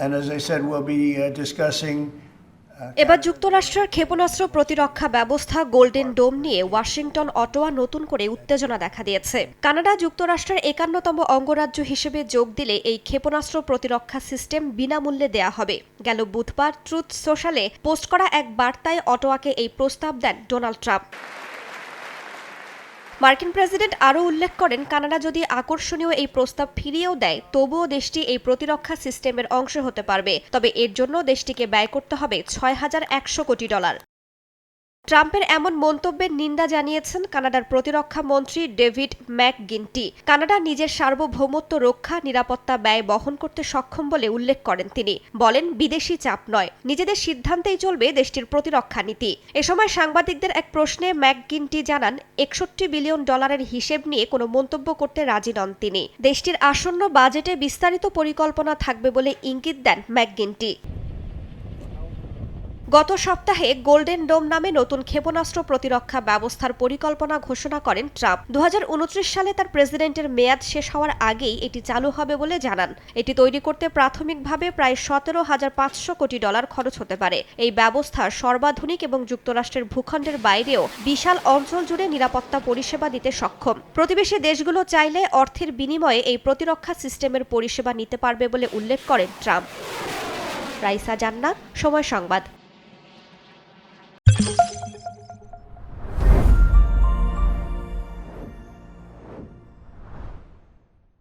Uh, discussing এবার যুক্তরাষ্ট্রের ক্ষেপণাস্ত্র প্রতিরক্ষা ব্যবস্থা গোল্ডেন ডোম নিয়ে ওয়াশিংটন অটোয়া নতুন করে উত্তেজনা দেখা দিয়েছে। কানাডা যুক্তরাষ্ট্রের একান্নতম অঙ্গরাজ্য হিসেবে যোগ দিলে এই ক্ষেপণাস্ত্র প্রতিরক্ষা সিস্টেম বিনামূল্যে দেয়া হবে। গেল বুধবার ট্রুথ সোশ্যালে পোস্ট করা এক বার্তায় অটোয়াকে এই প্রস্তাব দেন ডোনাল্ড ট্রাম্প। মার্কিন প্রেসিডেন্ট আরও উল্লেখ করেন, কানাডা যদি আকর্ষণীয় এই প্রস্তাব ফিরিয়েও দেয়, তবুও দেশটি এই প্রতিরক্ষা সিস্টেমের অংশ হতে পারবে। তবে এর জন্য দেশটিকে ব্যয় করতে হবে ছয় হাজার একশো কোটি ডলার। ট্রাম্পের এমন মন্তব্যের নিন্দা জানিয়েছেন কানাডার প্রতিরক্ষা মন্ত্রী ডেভিড ম্যাকগিনটি। কানাডা নিজের সার্বভৌমত্ব রক্ষা, নিরাপত্তা ব্যয় বহন করতে সক্ষম বলে উল্লেখ করেন তিনি। বলেন, বিদেশি চাপ নয়। নিজেদের সিদ্ধান্তেই চলবে দেশটির প্রতিরক্ষা নীতি। এ সময় সাংবাদিকদের এক প্রশ্নে ম্যাকগিনটি জানান, একষট্টি বিলিয়ন ডলারের হিসেব নিয়ে কোনো মন্তব্য করতে রাজি নন তিনি। দেশটির আসন্ন বাজেটে বিস্তারিত পরিকল্পনা থাকবে বলে ইঙ্গিত দেন ম্যাকগিনটি। গত সপ্তাহে গোল্ডেন ডোম নামে নতুন ক্ষেপণাস্ত্র প্রতিরক্ষা ব্যবস্থার পরিকল্পনা ঘোষণা করেন ট্রাম্প। দু হাজার উনত্রিশ সালে তার প্রেসিডেন্টের মেয়াদ শেষ হওয়ার আগেই এটি চালু হবে বলে জানান। এটি তৈরি করতে প্রাথমিকভাবে প্রায় সতেরো হাজার পাঁচশো কোটি ডলার খরচ হতে পারে। এই ব্যবস্থা সর্বাধুনিক এবং যুক্তরাষ্ট্রের ভূখণ্ডের বাইরেও বিশাল অঞ্চল জুড়ে নিরাপত্তা পরিষেবা দিতে সক্ষম। প্রতিবেশী দেশগুলো চাইলে অর্থের বিনিময়ে এই প্রতিরক্ষা সিস্টেমের পরিষেবা নিতে পারবে বলে উল্লেখ করেন ট্রাম্প। রাইসা জান্নাত, সময় সংবাদ।